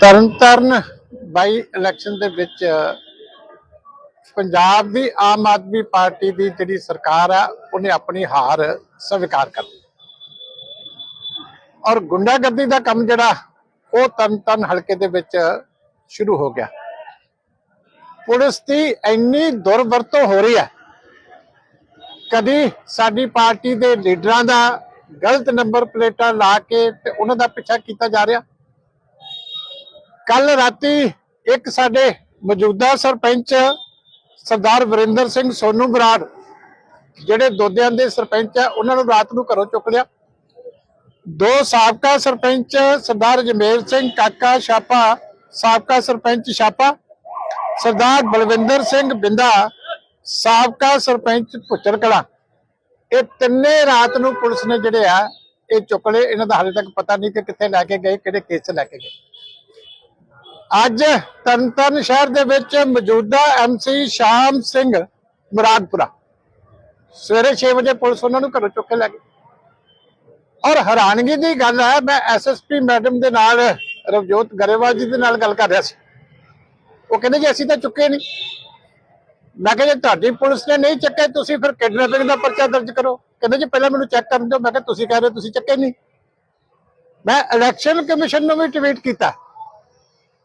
ਤਰਨਤਾਰਨ ਬਾਈ election ਦੇ ਵਿੱਚ ਪੰਜਾਬ ਦੀ Aam Aadmi party ਦੀ ਜਿਹੜੀ ਸਰਕਾਰ ਆ, ਉਹਨੇ ਆਪਣੀ ਹਾਰ ਸਵੀਕਾਰ ਕਰ ਲਈ। ਔਰ ਗੁੰਡਾਗਰਦੀ ਦਾ ਕੰਮ ਜਿਹੜਾ, ਉਹ ਤਰਨਤਾਰਨ ਹਲਕੇ ਦੇ ਵਿੱਚ ਸ਼ੁਰੂ ਹੋ ਗਿਆ। ਪੁਲਿਸ ਦੀ ਇੰਨੀ ਦੁਰਵਰਤੋਂ ਹੋ ਰਹੀ ਹੈ ਕਦੀ ਸਾਡੀ ਪਾਰਟੀ ਦੇ ਲੀਡਰਾਂ ਦਾ ਗਲਤ ਨੰਬਰ ਪਲੇਟਾਂ ਲਾ ਕੇ ਤੇ ਉਹਨਾਂ ਦਾ ਪਿੱਛਾ ਕੀਤਾ ਜਾ ਰਿਹਾ ਕੱਲ ਰਾਤੀ ਇੱਕ ਸਾਡੇ ਮੌਜੂਦਾ ਸਰਪੰਚ ਸਰਦਾਰ ਵਰਿੰਦਰ ਸਿੰਘ ਸੋਨੂ ਬਰਾੜ, ਜਿਹੜੇ ਦੋਦਿਆਂ ਦੇ ਸਰਪੰਚ ਆ, ਉਹਨਾਂ ਨੂੰ ਰਾਤ ਨੂੰ ਘਰੋਂ ਚੁੱਕ ਲਿਆ। ਦੋ ਸਾਬਕਾ ਸਰਪੰਚ ਸਰਦਾਰ ਜਮੇਰ ਸਿੰਘ ਕਾਕਾ ਛਾਪਾ, ਸਾਬਕਾ ਸਰਪੰਚ ਛਾਪਾ, ਸਰਦਾਰ ਬਲਵਿੰਦਰ ਸਿੰਘ ਬਿੰਦਾ, ਸਾਬਕਾ ਸਰਪੰਚ ਪੁੱਚਰ ਇਹ ਤਿੰਨੇ ਰਾਤ ਨੂੰ ਪੁਲਿਸ ਨੇ ਜਿਹੜੇ ਆ, ਇਹ ਚੁੱਕ ਲਏ। ਇਹਨਾਂ ਦਾ ਹਾਲੇ ਤੱਕ ਪਤਾ ਨਹੀਂ ਕਿ ਕਿੱਥੇ ਲੈ ਕੇ ਗਏ, ਕਿਹੜੇ ਕੇਸ 'ਚ ਲੈ ਕੇ ਗਏ। ਅੱਜ ਤਰਨਤਾਰਨ ਸ਼ਹਿਰ ਦੇ ਵਿੱਚ ਮੌਜੂਦਾ ਐਮਸੀ ਸ਼ਾਮ ਸਿੰਘ ਮੁਰਾਦਪੁਰਾ। ਸਵੇਰੇ 6 ਵਜੇ ਪੁਲਿਸ ਉਹਨਾਂ ਨੂੰ ਘਰੋਂ ਚੁੱਕ ਕੇ ਲੈ ਗਈ। ਔਰ ਹੈਰਾਨਗੀ ਦੀ ਗੱਲ ਹੈ, ਮੈਂ ਐਸਐਸਪੀ ਮੈਡਮ ਦੇ ਨਾਲ, ਰਵਜੋਤ ਗਰੇਵਾਲ ਜੀ ਦੇ ਨਾਲ ਗੱਲ ਕਰ ਰਿਹਾ ਸੀ। ਉਹ ਕਹਿੰਦੇ ਜੀ, ਅਸੀਂ ਤਾਂ ਚੁੱਕੇ ਨਹੀਂ। ਮੈਂ ਕਿਹਾ, ਜੇ ਤੁਹਾਡੀ ਪੁਲਿਸ ਨੇ ਨਹੀਂ ਚੱਕੇ, ਤੁਸੀਂ ਫਿਰ ਕਿਡਨੈਪਿੰਗ ਦਾ ਪਰਚਾ ਦਰਜ ਕਰੋ। ਕਹਿੰਦੇ ਜੀ, ਪਹਿਲਾਂ ਮੈਨੂੰ ਚੈੱਕ ਕਰਨ ਦਿਓ। ਮੈਂ ਕਿਹਾ, ਤੁਸੀਂ ਕਹਿ ਰਹੇ ਹੋ ਤੁਸੀਂ ਚੱਕੇ ਨਹੀਂ। ਮੈਂ ਇਲੈਕਸ਼ਨ ਕਮਿਸ਼ਨ ਨੂੰ ਵੀ ਟਵੀਟ ਕੀਤਾ।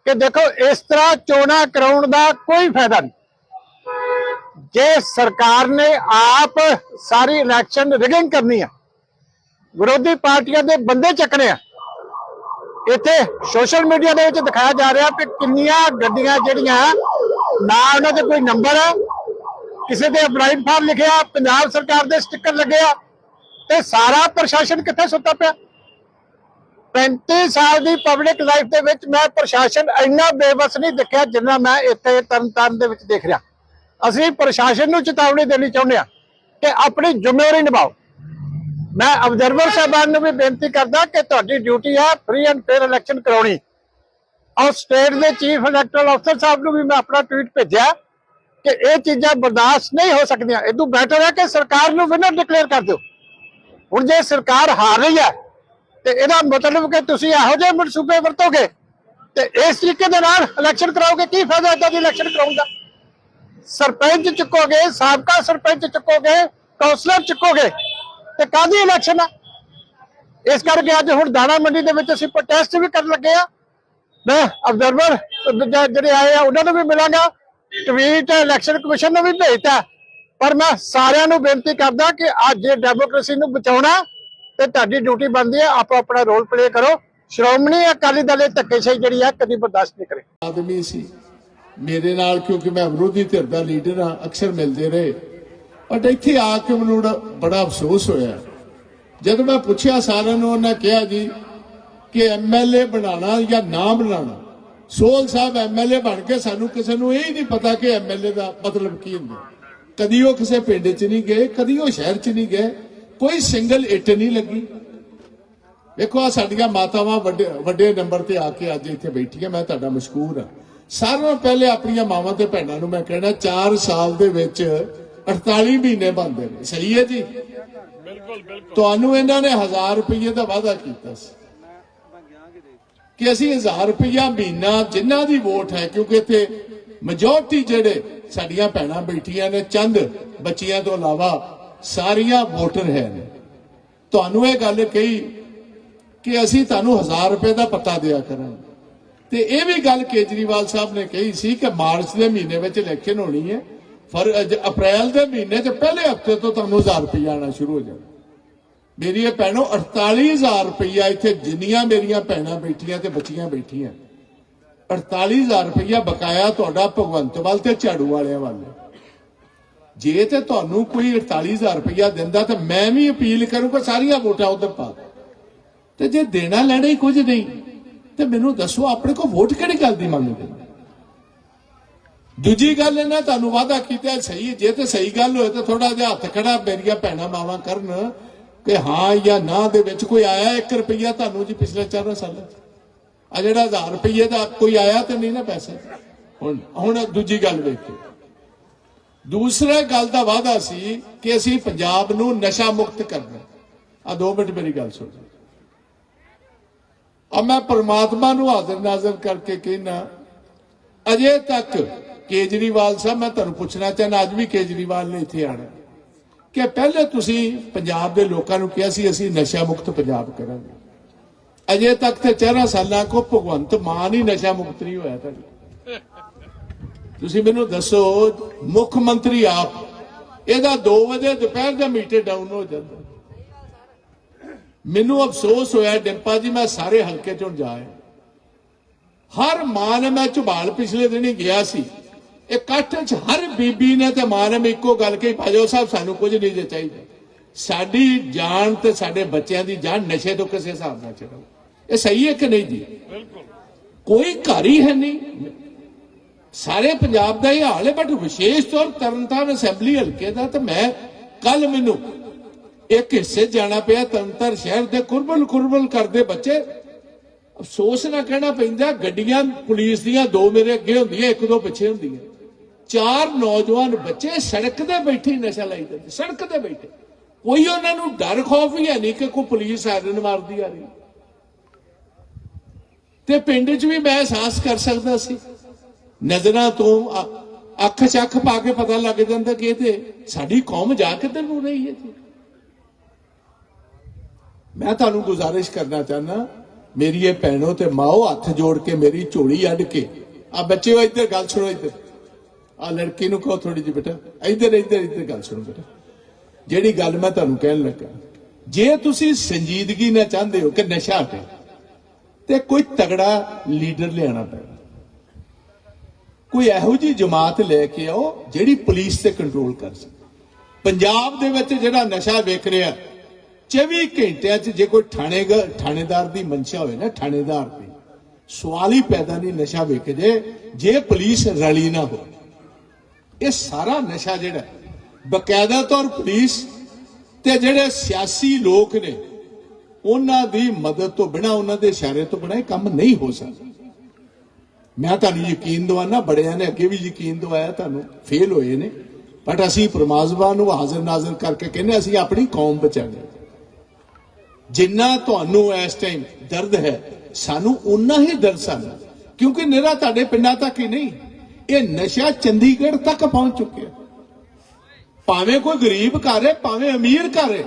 ਕਿ ਦੇਖੋ, ਇਸ ਤਰ੍ਹਾਂ ਚੋਣਾਂ ਕਰਾਉਣ ਦਾ ਕੋਈ ਫਾਇਦਾ ਨਹੀਂ। ਜੇ ਸਰਕਾਰ ਨੇ ਆਪ ਸਾਰੀ ਇਲੈਕਸ਼ਨ ਰਿਗਿੰਗ ਕਰਨੀ ਆ, ਵਿਰੋਧੀ ਪਾਰਟੀਆਂ ਦੇ ਬੰਦੇ ਚੱਕਣੇ ਆ, ਇੱਥੇ ਸੋਸ਼ਲ ਮੀਡੀਆ ਦੇ ਵਿੱਚ ਦਿਖਾਇਆ ਜਾ ਰਿਹਾ ਕਿ ਕਿੰਨੀਆਂ ਗੱਡੀਆਂ ਜਿਹੜੀਆਂ, ਨਾ ਉਹਨਾਂ ਦੇ ਕੋਈ ਨੰਬਰ ਆ, ਕਿਸੇ ਦੇ ਅਪਲਾਈਡ ਫਾਰਮ ਲਿਖਿਆ, ਪੰਜਾਬ ਸਰਕਾਰ ਦੇ ਸਟicker ਲੱਗੇ ਆ, ਤੇ ਸਾਰਾ ਪ੍ਰਸ਼ਾਸਨ ਕਿੱਥੇ ਸੁੱਤਾ ਪਿਆ? 35 ਸਾਲ ਦੀ ਪਬਲਿਕ ਲਾਈਫ ਦੇ ਵਿੱਚ ਮੈਂ ਪ੍ਰਸ਼ਾਸਨ ਇੰਨਾ ਬੇਬਸ ਨਹੀਂ ਦੇਖਿਆ ਜਿੰਨਾ ਮੈਂ ਇੱਥੇ ਤਰਨਤਾਰਨ ਦੇ ਵਿੱਚ ਦੇਖ ਰਿਹਾ। ਅਸੀਂ ਪ੍ਰਸ਼ਾਸਨ ਨੂੰ ਚੇਤਾਵਨੀ ਦੇਣੀ ਚਾਹੁੰਦੇ ਆ ਕਿ ਆਪਣੀ ਜ਼ਿੰਮੇਵਾਰੀ ਨਿਭਾਓ। ਮੈਂ ਅਬਜ਼ਰਵਰ ਸਾਹਿਬਾਨ ਨੂੰ ਵੀ ਬੇਨਤੀ ਕਰਦਾ ਕਿ ਤੁਹਾਡੀ ਡਿਊਟੀ ਹੈ ਫ੍ਰੀ ਐਂਡ ਫੇਅਰ ਇਲੈਕਸ਼ਨ ਕਰਾਉਣੀ। ਔਰ ਸਟੇਟ ਦੇ ਚੀਫ ਇਲੈਕਟਰਲ ਅਫਸਰ ਸਾਹਿਬ ਨੂੰ ਵੀ ਮੈਂ ਆਪਣਾ ਟਵੀਟ ਭੇਜਿਆ ਕਿ ਇਹ ਚੀਜ਼ਾਂ ਬਰਦਾਸ਼ਤ ਨਹੀਂ ਹੋ ਸਕਦੀਆਂ। ਇਹ ਤੋਂ ਬੈਟਰ ਹੈ ਕਿ ਸਰਕਾਰ ਨੂੰ ਵਿਨਰ ਡਿਕਲੇਅਰ ਕਰ ਦਿਓ। ਹੁਣ ਜੇ ਸਰਕਾਰ ਹਾਰ ਰਹੀ ਹੈ ਤੇ ਇਹਦਾ ਮਤਲਬ ਕਿ ਤੁਸੀਂ ਇਹੋ ਜਿਹੇ ਮਨਸੂਬੇ ਵਰਤੋਗੇ ਤੇ ਇਸ ਤਰੀਕੇ ਦੇ ਨਾਲ ਇਲੈਕਸ਼ਨ ਕਰਾਓਗੇ, ਕੀ ਫਾਇਦਾ ਇਦਾਂ ਦੀ ਇਲੈਕਸ਼ਨ ਕਰਾਉਣ ਦਾ? ਸਰਪੰਚ ਚੁੱਕੋਗੇ, ਸਾਬਕਾ ਸਰਪੰਚ ਚੁੱਕੋਗੇ ਕੌਂਸਲਰ ਚੁੱਕੋਗੇ, ਤੇ ਕਾਦੀ ਇਲੈਕਸ਼ਨ ਆ? ਇਸ ਕਰਕੇ ਅੱਜ ਹੁਣ ਦਾਣਾ ਮੰਡੀ ਦੇ ਵਿੱਚ ਅਸੀਂ ਪ੍ਰੋਟੈਸਟ ਵੀ ਕਰਨ ਲੱਗੇ ਆ ਮੈਂ ਅਬਜ਼ਰਵਰ ਜਿਹੜੇ ਆਏ ਆ, ਉਹਨਾਂ ਨੂੰ ਵੀ ਮਿਲਾਂਗਾ। ਟਵੀਟ ਇਲੈਕਸ਼ਨ ਕਮਿਸ਼ਨ ਨੂੰ ਵੀ ਭੇਜਤਾ। ਪਰ ਮੈਂ ਸਾਰਿਆਂ ਨੂੰ ਬੇਨਤੀ ਕਰਦਾ ਕਿ ਅੱਜ ਇਹ ਡੈਮੋਕ੍ਰੇਸੀ ਨੂੰ ਬਚਾਉਣਾ ਤੇ ਤੁਹਾਡੀ ਡਿਊਟੀ ਬਣਦੀ ਹੈ, ਆਪੋ ਆਪਣਾ ਰੋਲ ਪਲੇ ਕਰੋ। ਸ਼੍ਰੋਮਣੀ ਅਕਾਲੀ ਦਲ ਇਹ ਧੱਕੇਸ਼ਾਹੀ ਜਿਹੜੀ ਹੈ, ਕਦੀ ਬਰਦਾਸ਼ਤ ਨਹੀਂ ਕਰੇ। ਆਦਮੀ ਸੀ। ਮੇਰੇ ਨਾਲ ਕਿਉਂਕਿ ਮੈਂ ਵਿਰੋਧੀ ਧਿਰ ਦਾ ਲੀਡਰ ਹਾਂ, ਅਕਸਰ ਮਿਲਦੇ ਰਹੇ। ਬਟ ਇੱਥੇ ਆ ਕੇ ਮੈਨੂੰ ਬੜਾ- ਅਫਸੋਸ ਹੋਇਆ। ਜਦੋਂ ਮੈਂ ਪੁੱਛਿਆ ਸਾਰਿਆਂ ਨੂੰ, ਉਹਨਾਂ ਕਿਹਾ ਜੀ ਕਿ ਐਮਐਲਏ ਬਣਾਉਣਾ ਜਾਂ ਨਾ ਬਣਾਉਣਾ। ਸੋਲ ਸਾਹਿਬ ਐਮਐਲਏ ਬਣ ਕੇ ਸਾਨੂੰ ਕਿਸੇ ਨੂੰ ਇਹ ਨਹੀਂ ਪਤਾ ਕਿ ਐਮਐਲਏ ਦਾ ਮਤਲਬ ਕੀ ਹੁੰਦਾ। ਕਦੀ ਉਹ ਕਿਸੇ ਪਿੰਡ 'ਚ ਨਹੀਂ ਗਏ, ਕਦੀ ਉਹ ਸ਼ਹਿਰ 'ਚ ਨਹੀਂ ਗਏ। ਕੋਈ ਸਿੰਗਲ ਇੱਟ ਨਹੀਂ ਲੱਗੀ। ਵੇਖੋ ਆ ਸਾਡੀਆਂ ਮਾਤਾਵਾਂ ਵੱਡੇ ਵੱਡੇ ਨੰਬਰ ਤੇ ਆ ਕੇ ਅੱਜ ਇੱਥੇ ਬੈਠੀਆਂ ਮੈਂ ਤੁਹਾਡਾ ਮਸ਼ਕੂਰ ਹਾਂ। ਸਾਰਿਆਂ ਨਾਲੋਂ ਪਹਿਲੇ ਆਪਣੀਆਂ ਮਾਵਾਂ ਤੇ ਭੈਣਾਂ ਨੂੰ ਮੈਂ ਕਹਿਣਾ 4 ਸਾਲ ਦੇ ਵਿੱਚ 48 ਮਹੀਨੇ ਬੰਦੇ ਨੇ। ਸਹੀ ਹੈ ਜੀ? ਬਿਲਕੁਲ ਬਿਲਕੁਲ। ਤੁਹਾਨੂੰ ਇਹਨਾਂ ਨੇ 1000 ਰੁਪਏ ਦਾ ਵਾਅਦਾ ਕੀਤਾ ਸੀ। ਕਿ ਅਸੀਂ 1000 ਰੁਪਇਆ ਮਹੀਨਾ ਜਿਨ੍ਹਾਂ ਦੀ ਵੋਟ ਹੈ ਕਿਉਂਕਿ ਇੱਥੇ ਮੈਜੋਰਟੀ ਜਿਹੜੇ ਸਾਡੀਆਂ ਭੈਣਾਂ ਬੈਠੀਆਂ ਨੇ ਚੰਦ ਬੱਚੀਆਂ ਤੋਂ ਇਲਾਵਾ ਸਾਰੀਆਂ ਵੋਟਰ ਹੈ ਨੇ। ਤੁਹਾਨੂੰ ਇਹ ਗੱਲ ਕਹੀ ਕਿ ਅਸੀਂ ਤੁਹਾਨੂੰ 1000 ਰੁਪਏ ਦਾ ਪੱਤਾ ਦਿਆ ਕਰਾਂਗੇ। ਤੇ ਇਹ ਵੀ ਗੱਲ ਕੇਜਰੀਵਾਲ ਸਾਹਿਬ ਨੇ ਕਹੀ ਸੀ ਕਿ ਮਾਰਚ ਦੇ ਮਹੀਨੇ ਵਿੱਚ ਇਲੈਕਸ਼ਨ ਹੋਣੀ ਹੈ। ਫਰ ਅਪ੍ਰੈਲ ਦੇ ਮਹੀਨੇ 'ਚ ਪਹਿਲੇ ਹਫ਼ਤੇ ਤੋਂ ਤੁਹਾਨੂੰ 1000 ਰੁਪਏ ਆਣਾ ਸ਼ੁਰੂ ਹੋ ਜਾਣਾ। ਮੇਰੀ ਇਹ ਭੈਣੋ 48000 ਰੁਪਇਆ ਇੱਥੇ ਜਿੰਨੀਆਂ ਮੇਰੀਆਂ ਭੈਣਾਂ ਬੈਠੀਆਂ ਤੇ ਬੱਚੀਆਂ ਬੈਠੀਆਂ। 48000 ਰੁਪਇਆ ਬਕਾਇਆ ਤੁਹਾਡਾ ਭਗਵੰਤ ਵੱਲ ਤੇ ਝਾੜੂ ਵਾਲਿਆਂ ਵੱਲ। ਜੇ ਤੇ ਤੁਹਾਨੂੰ ਕੋਈ 48000 ਰੁਪਇਆ ਦਿੰਦਾ ਤਾਂ ਮੈਂ ਵੀ ਅਪੀਲ ਕਰੂੰਗਾ ਸਾਰੀਆਂ ਵੋਟਾਂ ਉਧਰ ਪਾ ਤੇ ਜੇ ਦੇਣਾ ਲੈਣਾ ਹੀ ਕੁਝ ਨਹੀਂ, ਤੇ ਮੈਨੂੰ ਦੱਸੋ ਆਪਣੇ ਕੋ ਵੋਟ ਕਿਹੜੀ ਗੱਲ ਦੀ ਮੰਗਦੇ ਦੂਜੀ ਗੱਲ ਇਹਨਾਂ ਤੁਹਾਨੂੰ ਵਾਅਦਾ ਕੀਤਾ ਸਹੀ ਜੇ ਤੇ ਸਹੀ ਗੱਲ ਹੋਏ ਤਾਂ ਥੋੜਾ ਜਿਹਾ ਹੱਥ ਖੜਾ ਮੇਰੀਆਂ ਭੈਣਾਂ ਮਾਵਾਂ ਕਰਨ ਕਿ ਹਾਂ ਜਾਂ ਨਾ ਦੇ ਵਿੱਚ ਕੋਈ ਆਇਆ 1 ਰੁਪਈਆ ਤੁਹਾਨੂੰ ਜੀ ਪਿਛਲੇ 4 ਸਾਲਾਂ 'ਚ? ਆ ਜਿਹੜਾ 1000 ਰੁਪਈਏ ਦਾ ਕੋਈ ਆਇਆ ਤੇ ਨਹੀਂ ਨਾ ਪੈਸੇ? ਹੁਣ ਹੁਣ ਦੂਜੀ ਗੱਲ ਵੇਖੋ ਦੂਸਰਾ ਗੱਲ ਦਾ ਵਾਅਦਾ ਸੀ ਕਿ ਅਸੀਂ ਪੰਜਾਬ ਨੂੰ ਨਸ਼ਾ ਮੁਕਤ ਕਰਨਾ ਆ 2 ਮਿੰਟ ਮੇਰੀ ਗੱਲ ਸੁਣੋ ਆ ਮੈਂ ਪਰਮਾਤਮਾ ਨੂੰ ਹਾਜ਼ਰ ਨਾਜ਼ਰ ਕਰਕੇ ਕਹਿਣਾ ਅਜੇ ਤੱਕ ਕੇਜਰੀਵਾਲ ਸਾਹਿਬ, ਮੈਂ ਤੁਹਾਨੂੰ ਪੁੱਛਣਾ ਚਾਹੁੰਦਾ, ਅੱਜ ਵੀ ਕੇਜਰੀਵਾਲ ਨੇ ਇੱਥੇ ਆਣਾ ਕਿ ਪਹਿਲੇ ਤੁਸੀਂ ਪੰਜਾਬ ਦੇ ਲੋਕਾਂ ਨੂੰ ਕਿਹਾ ਸੀ, ਅਸੀਂ ਨਸ਼ਾ ਮੁਕਤ ਪੰਜਾਬ ਕਰਾਂਗੇ। ਅਜੇ ਤੱਕ ਤੇ 4 ਸਾਲਾਂ ਕੋ ਭਗਵੰਤ ਮਾਨ ਹੀ ਨਸ਼ਾ ਮੁਕਤ ਨਹੀਂ ਹੋਇਆ ਤੁਹਾਡਾ ਤੁਸੀਂ ਮੈਨੂੰ ਦੱਸੋ ਮੁੱਖ ਮੰਤਰੀ ਆਪ ਇਹਦਾ 2 ਵਜੇ ਦੁਪਹਿਰ ਦਾ ਮੀਟਰ ਡਾਊਨ ਹੋ ਜਾਂਦਾ। ਮੈਨੂੰ ਅਫਸੋਸ ਹੋਇਆ ਡਿੰਪਾ ਜੀ ਮੈਂ ਸਾਰੇ ਹਲਕੇ ਚੋਂ ਜਾਇਆ ਹਰ ਮਾਂ ਨੇ ਮੈਂ ਝਬਾਲ ਪਿਛਲੇ ਦਿਨੀ ਗਿਆ ਸੀ। ਇਕੱਠ ਚ ਹਰ ਬੀਬੀ ਨੇ ਤੇ ਮਾਂ ਨੇ ਇੱਕੋ ਗੱਲ ਕਹੀ ਭਾਜੋ ਸਾਹਿਬ ਸਾਨੂੰ ਕੁਝ ਨਹੀਂ ਜੇ ਚਾਹੀਦਾ। ਸਾਡੀ ਜਾਨ ਤੇ ਸਾਡੇ ਬੱਚਿਆਂ ਦੀ ਜਾਨ ਨਸ਼ੇ ਤੋਂ ਕਿਸੇ ਹਿਸਾਬ ਨਾਲ ਚੜਾਓ ਇਹ ਸਹੀ ਹੈ ਕਿ ਨਹੀਂ ਜੀ? ਕੋਈ ਘਰ ਹੀ ਹੈ ਨਹੀਂ। ਸਾਰੇ ਪੰਜਾਬ ਦਾ ਹੀ ਹਾਲ ਹੈ ਬਟ ਵਿਸ਼ੇਸ਼ ਤੌਰ ਤਰਨਤਾਰਨ ਅਸੈਂਬਲੀ ਹਲਕੇ ਦਾ ਤਾਂ ਮੈਂ ਕੱਲ ਮੈਨੂੰ ਇੱਕ ਹਿੱਸੇ ਜਾਣਾ ਪਿਆ ਤਰਨਤਾਰਨ ਸ਼ਹਿਰ ਦੇ ਕੁਰਬਲ ਕੁਰਬਲ ਕਰਦੇ ਬੱਚੇ। ਅਫਸੋਸ ਨਾ ਕਹਿਣਾ ਪੈਂਦਾ, ਗੱਡੀਆਂ ਪੁਲਿਸ ਦੀਆਂ ਦੋ ਮੇਰੇ ਅੱਗੇ ਹੁੰਦੀਆਂ, ਇੱਕ ਦੋ ਪਿੱਛੇ ਹੁੰਦੀਆਂ। ਚਾਰ ਨੌਜਵਾਨ ਬੱਚੇ ਸੜਕ ਤੇ ਬੈਠੇ, ਨਸ਼ਾ ਲਾਈ ਜਾਂਦੇ, ਸੜਕ ਤੇ ਬੈਠੇ। ਕੋਈ ਉਹਨਾਂ ਨੂੰ ਡਰ ਖੌਫ ਹੀ ਹੈ ਨਹੀਂ ਕਿ ਕੋਈ ਪੁਲਿਸ ਆਰਨ ਮਾਰਦੀ ਆ ਰਹੀ। ਤੇ ਪਿੰਡ 'ਚ ਵੀ ਮੈਂ ਅਹਿਸਾਸ ਕਰ ਸਕਦਾ ਸੀ। ਨਜ਼ਰਾਂ ਤੋਂ ਅੱਖ 'ਚ ਪਾ ਕੇ ਪਤਾ ਲੱਗ ਜਾਂਦਾ ਕਿ ਇਹ ਤੇ ਸਾਡੀ ਕੌਮ ਜਾ ਕਿੱਧਰ ਨੂੰ ਰਹੀ ਹੈ ਜੀ। ਮੈਂ ਤੁਹਾਨੂੰ ਗੁਜ਼ਾਰਿਸ਼ ਕਰਨਾ ਚਾਹਨਾ ਮੇਰੀ ਇਹ ਭੈਣੋ ਤੇ ਮਾਓ ਹੱਥ ਜੋੜ ਕੇ ਮੇਰੀ ਝੋਲੀ ਅੱਡ ਕੇ। ਆ ਬੱਚਿਓ ਇੱਧਰ ਗੱਲ ਸੁਣੋ ਇੱਧਰ। ਆ ਲੜਕੀ ਨੂੰ ਕਹੋ ਥੋੜੀ ਜਿਹੀ ਬੇਟਾ, ਇੱਧਰ ਇੱਧਰ ਇੱਧਰ ਗੱਲ ਸੁਣੋ ਬੇਟਾ। ਜਿਹੜੀ ਗੱਲ ਮੈਂ ਤੁਹਾਨੂੰ ਕਹਿਣ ਲੱਗਾ, ਜੇ ਤੁਸੀਂ ਸੰਜੀਦਗੀ ਨਾਲ ਚਾਹੁੰਦੇ ਹੋ ਕਿ ਨਸ਼ਾ ਹਟੇ, ਤੇ ਕੋਈ ਤਗੜਾ ਲੀਡਰ ਲਿਆਣਾ ਪੈਣਾ। ਕੋਈ ਇਹੋ ਜੀ ਜਮਾਤ ਲੈ ਕੇ ਆਓ ਜਿਹੜੀ ਪੁਲਿਸ ਤੇ ਕੰਟਰੋਲ ਕਰ ਸਕੇ। ਪੰਜਾਬ ਦੇ ਵਿੱਚ ਜਿਹੜਾ ਨਸ਼ਾ ਵੇਖ ਰਿਹਾ 24 ਘੰਟਿਆਂ 'ਚ ਜੇ ਕੋਈ ਥਾਣੇ ਥਾਣੇਦਾਰ ਦੀ ਮਨਸ਼ਾ ਹੋਵੇ ਨਾ, ਥਾਣੇਦਾਰ ਦੀ, ਸਵਾਲ ਹੀ ਪੈਦਾ ਨਹੀਂ ਨਸ਼ਾ ਵੇਖ ਜੇ ਜੇ ਪੁਲਿਸ ਰਲੀ ਨਾ ਹੋ ਇਹ ਸਾਰਾ ਨਸ਼ਾ ਜਿਹੜਾ ਬਕਾਇਦਾ ਤੌਰ ਪੁਲਿਸ ਤੇ ਜਿਹੜੇ ਸਿਆਸੀ ਲੋਕ ਨੇ, ਉਹਨਾਂ ਦੀ ਮਦਦ ਤੋਂ ਬਿਨਾ, ਉਹਨਾਂ ਦੇ ਇਸ਼ਾਰੇ ਤੋਂ ਬਿਨਾ ਇਹ ਕੰਮ ਨਹੀਂ ਹੋ ਸਕਦਾ। ਮੈਂ ਤੁਹਾਨੂੰ ਯਕੀਨ ਦਵਾਨਾ ਬੜਿਆਂ ਨੇ ਅੱਗੇ ਵੀ ਯਕੀਨ ਦਵਾਇਆ ਤੁਹਾਨੂੰ ਫੇਲ ਹੋਏ ਨੇ। ਬਟ ਅਸੀਂ ਪਰਮਾਤਮਾ ਨੂੰ ਹਾਜ਼ਰ ਨਾਜ਼ਰ ਕਰਕੇ ਕਹਿੰਦੇ ਅਸੀਂ ਆਪਣੀ ਕੌਮ ਬਚਾਣੀ ਜਿੰਨਾ ਤੁਹਾਨੂੰ ਇਸ ਟਾਈਮ ਦਰਦ ਹੈ, ਸਾਨੂੰ ਉਨਾ ਹੀ ਦਰਦ ਸਾਨੂੰ। ਕਿਉਂਕਿ ਨਿਰਾ ਤੁਹਾਡੇ ਪਿੰਡਾਂ ਤੱਕ ਹੀ ਨਹੀਂ, ਇਹ ਨਸ਼ਾ ਚੰਡੀਗੜ੍ਹ ਤੱਕ ਪਹੁੰਚ ਚੁੱਕਿਆ। ਭਾਵੇਂ ਕੋਈ ਗਰੀਬ ਘਰ ਹੈ, ਭਾਵੇਂ ਅਮੀਰ ਘਰ ਹੈ,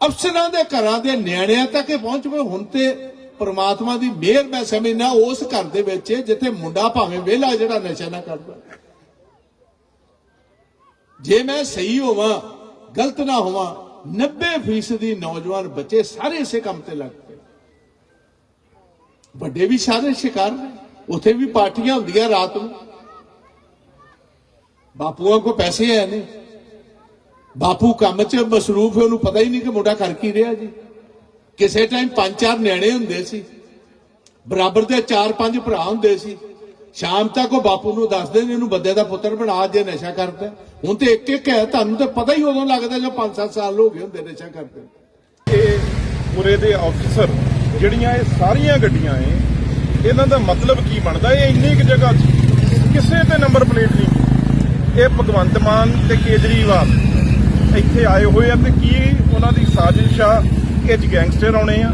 ਅਫਸਰਾਂ ਦੇ ਘਰਾਂ ਦੇ ਨਿਆਣਿਆਂ ਤੱਕ ਇਹ ਪਹੁੰਚ ਗਏ, ਹੁਣ ਤੇ ਪ੍ਰਮਾਤਮਾ ਦੀ ਮਿਹਰ ਮੈਂ ਸਮਝਣਾ ਉਸ ਘਰ ਦੇ ਵਿੱਚ, ਜਿੱਥੇ ਮੁੰਡਾ ਭਾਵੇਂ ਵਿਹਲਾ ਜਿਹੜਾ ਨਸ਼ਾ ਨਾ ਕਰਦਾ। ਜੇ ਮੈਂ ਸਹੀ ਹੋਵਾਂ, ਗਲਤ ਨਾ ਹੋਵਾਂ 90% ਦੀ ਨੌਜਵਾਨ ਬੱਚੇ ਸਾਰੇ ਇਸੇ ਕੰਮ ਤੇ ਲੱਗ ਪਏ। ਵੱਡੇ ਵੀ ਸਾਰੇ ਸ਼ਿਕਾਰ ਨੇ, ਉਥੇ ਵੀ ਪਾਰਟੀਆਂ ਹੁੰਦੀਆਂ ਰਾਤ ਨੂੰ। ਬਾਪੂਆਂ ਕੋ ਪੈਸੇ ਹੈ ਨੇ ਬਾਪੂ ਕੰਮ 'ਚ ਮਸਰੂਫ ਹੈ, ਉਹਨੂੰ ਪਤਾ ਹੀ ਨਹੀਂ ਕਿ ਮੁੰਡਾ ਕਰ ਕੀ ਰਿਹਾ ਜੀ। ਕਿਸੇ ਟਾਈਮ ਪੰਜ ਚਾਰ ਨਿਆਣੇ ਹੁੰਦੇ ਸੀ। ਬਰਾਬਰ ਦੇ ਚਾਰ ਪੰਜ ਭਰਾ ਹੁੰਦੇ ਸੀ। ਸ਼ਾਮ ਤੱਕ ਉਹ ਬਾਪੂ ਨੂੰ ਦੱਸਦੇ ਨੇ, ਇਹਨੂੰ ਬੰਦੇ ਦਾ ਪੁੱਤਰ ਬਣਾ, ਜੇ ਨਸ਼ਾ ਕਰਦਾ ਹੁਣ ਤੇ ਇੱਕ ਇੱਕ ਹੈ, ਤੁਹਾਨੂੰ ਤਾਂ ਪਤਾ ਹੀ ਉਦੋਂ ਲੱਗਦਾ ਜਦੋਂ 5-7 ਸਾਲ ਹੋ ਗਏ ਹੁੰਦੇ ਨਸ਼ਾ ਕਰਦੇ ਇਹ ਉਰੇ ਦੇ ਆਫੀਸਰ ਜਿਹੜੀਆਂ ਇਹ ਸਾਰੀਆਂ ਗੱਡੀਆਂ ਏ ਇਹਨਾਂ ਦਾ ਮਤਲਬ ਕੀ ਬਣਦਾ? ਇਹ ਇੰਨੀ ਕੁ ਜਗ੍ਹਾ 'ਚ ਕਿਸੇ ਤੇ ਨੰਬਰ ਪਲੇਟ ਨਹੀਂ ਇਹ ਭਗਵੰਤ ਮਾਨ ਤੇ ਕੇਜਰੀਵਾਲ ਇੱਥੇ ਆਏ ਹੋਏ ਆ ਤੇ ਕੀ ਉਹਨਾਂ ਦੀ ਸਾਜ਼ਿਸ਼ ਆ? ਇਹ 'ਚ ਗੈਂਗਸਟਰ ਆਉਣੇ ਆ,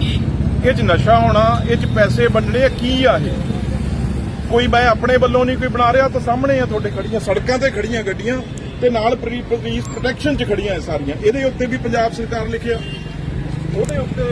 ਇਹ 'ਚ ਨਸ਼ਾ ਆਉਣਾ ਇਹ 'ਚ ਪੈਸੇ ਵੰਡਣੇ ਆ, ਕੀ ਆ ਇਹ? ਕੋਈ ਮੈਂ ਆਪਣੇ ਵੱਲੋਂ ਨਹੀਂ ਕੋਈ ਬਣਾ ਰਿਹਾ, ਤਾਂ ਸਾਹਮਣੇ ਆ ਤੁਹਾਡੇ ਖੜੀਆਂ, ਸੜਕਾਂ ਤੇ ਖੜੀਆਂ ਗੱਡੀਆਂ, ਤੇ ਨਾਲ ਪੁਲਿਸ ਪ੍ਰੋਟੈਕਸ਼ਨ 'ਚ ਖੜੀਆਂ ਸਾਰੀਆਂ। ਇਹਦੇ ਉੱਤੇ ਵੀ ਪੰਜਾਬ ਸਰਕਾਰ ਲਿਖਿਆ। ਉਹਦੇ ਉੱਤੇ